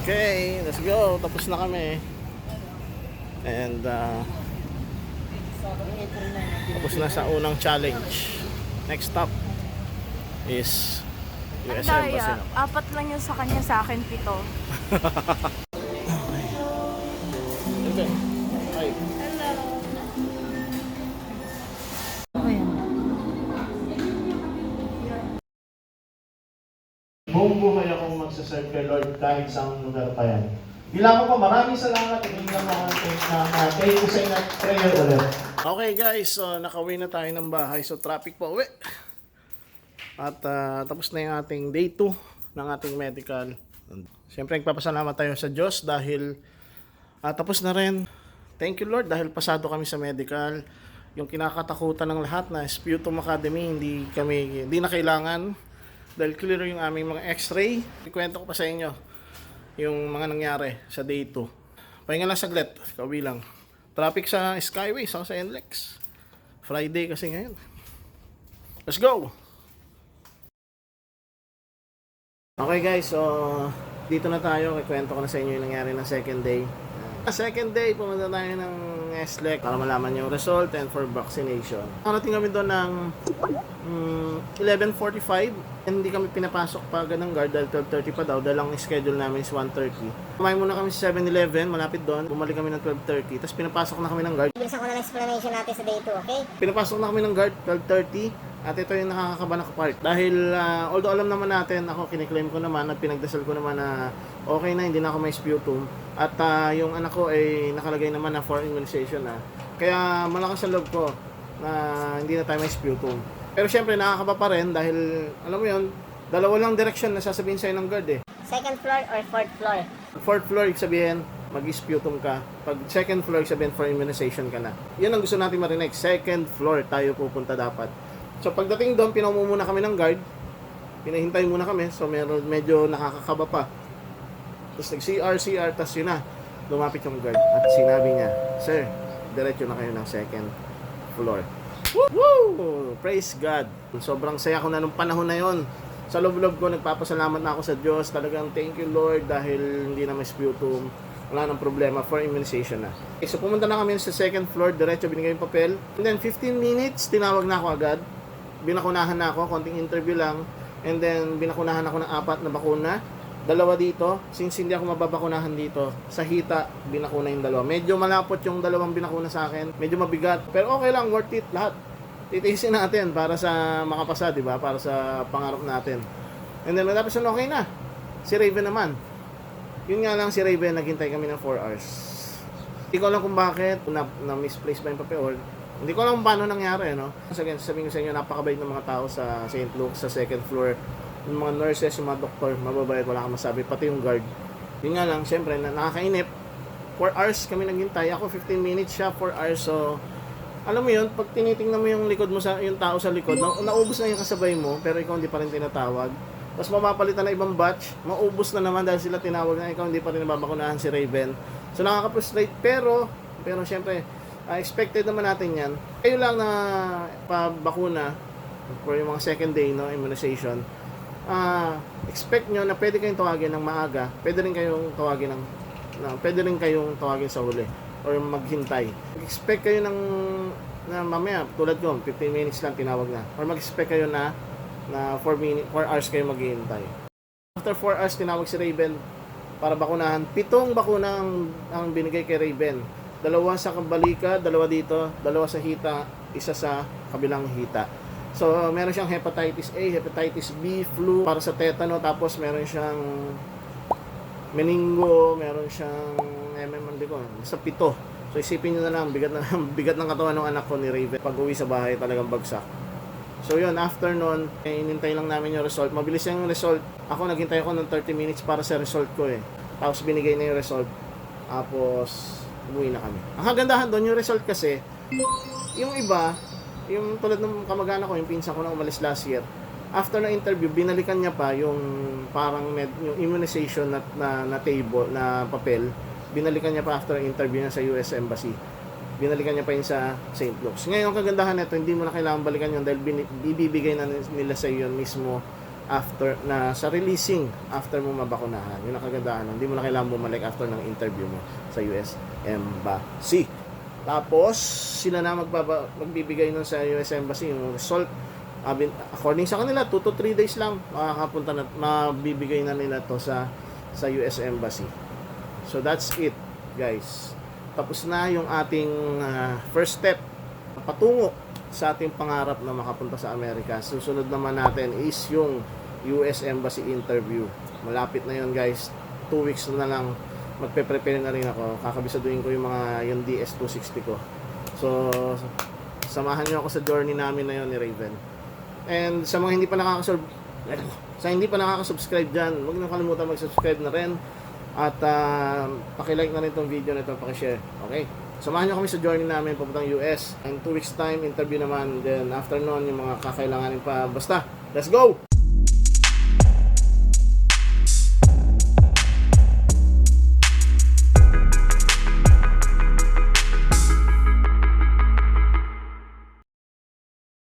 Okay, let's go. Tapos na kami. And uh, tapos na sa unang challenge. Next stop is US Embassy. apat lang yun sa kanya, sa akin pito. Okay. Hi. Okay. Buong buhay akong magsaserve kay Lord kahit sa lugar pa yan. Bilang ko pa, maraming salamat. Hindi lang ako na na thank you sa inyo prayer ulit. Okay guys, so nakauwi na tayo ng bahay. So traffic pa uwi. At ah, tapos na yung ating day 2 ng ating medical. Siyempre nagpapasalamat tayo sa Diyos dahil ah, tapos na rin. Thank you Lord dahil pasado kami sa medical. Yung kinakatakutan ng lahat na Sputum Academy, hindi kami hindi na kailangan dahil clear yung aming mga x-ray. Ikwento ko pa sa inyo yung mga nangyari sa day 2. Pahinga lang saglit, kauwi lang. Traffic sa Skyway, sa sa NLEX. Friday kasi ngayon. Let's go! Okay guys, so dito na tayo. Kikwento ko na sa inyo yung nangyari ng second day. Second day, pumunta tayo ng SLEC para malaman yung result and for vaccination. Nakarating kami doon ng mm, 11.45 hindi kami pinapasok pa ng guard dahil 12.30 pa daw. Dahil ang schedule namin is 1.30 kumain muna kami sa 7-Eleven malapit doon. Bumalik kami ng 12.30 tapos pinapasok na kami ng guard. Bilisan ko na ng explanation natin sa day 2, okay? pinapasok na kami ng guard 12.30 at ito yung nakakakaba na part dahil ah, although alam naman natin ako kiniklaim ko naman at pinagdasal ko naman na okay na hindi na ako may sputum at ah, yung anak ko ay nakalagay naman na for immunization na kaya malakas ang loob ko na hindi na tayo may sputum pero syempre nakakaba pa rin dahil alam mo yun dalawa lang direction na sasabihin sa'yo ng guard eh Second floor or fourth floor? fourth floor, ibig sabihin, mag-sputum ka. Pag second floor, sabihin, for immunization ka na. Yan ang gusto natin marinig. Second floor, tayo pupunta dapat. So, pagdating doon, pinaumo muna kami ng guard. Pinahintay muna kami. So, meron, medyo nakakakaba pa. Tapos nag-CR, CR, tapos yun na. Lumapit yung guard. At sinabi niya, Sir, diretso na kayo ng second floor. Woo! Praise God! Sobrang saya ko na nung panahon na yon. Sa loob-loob ko, nagpapasalamat na ako sa Diyos. Talagang thank you Lord dahil hindi na may sputum. Wala nang problema for immunization na. Okay, so pumunta na kami sa second floor, diretso binigay yung papel. And then 15 minutes, tinawag na ako agad. Binakunahan na ako, konting interview lang. And then binakunahan ako ng apat na bakuna. Dalawa dito, since hindi ako mababakunahan dito, sa hita, binakuna yung dalawa. Medyo malapot yung dalawang binakuna sa akin. Medyo mabigat. Pero okay lang, worth it lahat. Titiisin natin para sa makapasa, di ba? Para sa pangarap natin. And then, matapos nun, okay na. Si Raven naman. Yun nga lang, si Raven, naghintay kami ng 4 hours. Hindi ko alam kung bakit, na, na misplace ba yung papel. Hindi ko alam paano nangyari, no? So, again, sasabihin ko sa inyo, napakabait ng mga tao sa St. Luke, sa second floor. Yung mga nurses, yung mga doktor, mababait, wala kang masabi. Pati yung guard. Yun nga lang, syempre, na, nakakainip. 4 hours kami naghintay. Ako 15 minutes siya, 4 hours. So, alam mo yun, pag tinitingnan mo yung likod mo sa yung tao sa likod, na, naubos na yung kasabay mo, pero ikaw hindi pa rin tinatawag. Tapos mamapalitan na ibang batch, maubos na naman dahil sila tinawag na ikaw hindi pa rin nababakunahan si Raven. So nakaka-frustrate, pero, pero syempre, ah, expected naman natin yan. Kayo lang na pabakuna for yung mga second day, no, immunization, ah expect nyo na pwede kayong tawagin ng maaga, pwede rin kayong tawagin ng, na, pwede rin kayong tawagin sa huli or maghintay. Mag-expect kayo ng na mamaya tulad ko 15 minutes lang tinawag na or mag-expect kayo na na 4 minutes 4 hours kayo maghihintay. After 4 hours tinawag si Raven para bakunahan. Pitong bakuna ang, ang binigay kay Raven. Dalawa sa kabalika, dalawa dito, dalawa sa hita, isa sa kabilang hita. So, meron siyang hepatitis A, hepatitis B, flu para sa tetano, tapos meron siyang meningo, meron siyang MM, hindi ko, sa pito. So isipin niyo na lang, bigat na bigat ng katawan ng anak ko ni Raven. Pag uwi sa bahay, talagang bagsak. So yun, after nun, eh, inintay lang namin yung result. Mabilis yung result. Ako, naghintay ako ng 30 minutes para sa result ko eh. Tapos binigay na yung result. Tapos, umuwi na kami. Ang kagandahan doon, yung result kasi, yung iba, yung tulad ng kamag-anak ko, yung pinsan ko na umalis last year, after ng interview, binalikan niya pa yung parang med, yung immunization na, na, na table, na papel. Binalikan niya pa after ng interview niya sa US Embassy. Binalikan niya pa yun sa St. Luke's. Ngayon, ang kagandahan nito, hindi mo na kailangan balikan yun dahil bin, ibibigay na nila sa iyo mismo after na sa releasing after mo mabakunahan. Yun ang. Hindi mo na kailangan bumalik after ng interview mo sa US Embassy. Tapos, sila na magbaba, magbibigay nun sa US Embassy yung result. According sa kanila, 2 to 3 days lang makakapunta na, mabibigay na nila to sa sa US Embassy. So that's it, guys. Tapos na yung ating ah, first step patungo sa ating pangarap na makapunta sa Amerika. Susunod naman natin is yung US Embassy interview. Malapit na yun, guys. Two weeks na lang magpe-prepare na rin ako. Kakabisaduhin ko yung mga yung DS260 ko. So, samahan niyo ako sa journey namin na yun ni Raven. And sa mga hindi pa nakakasub sa hindi pa nakaka-subscribe dyan, huwag niyo kalimutan mag-subscribe na rin. At uh, paki-like na rin itong video na ito, paki-share. Okay? Samahan niyo kami sa journey namin papuntang US. In 2 weeks time, interview naman. Then after nun, yung mga kakailanganin pa. Basta, let's go!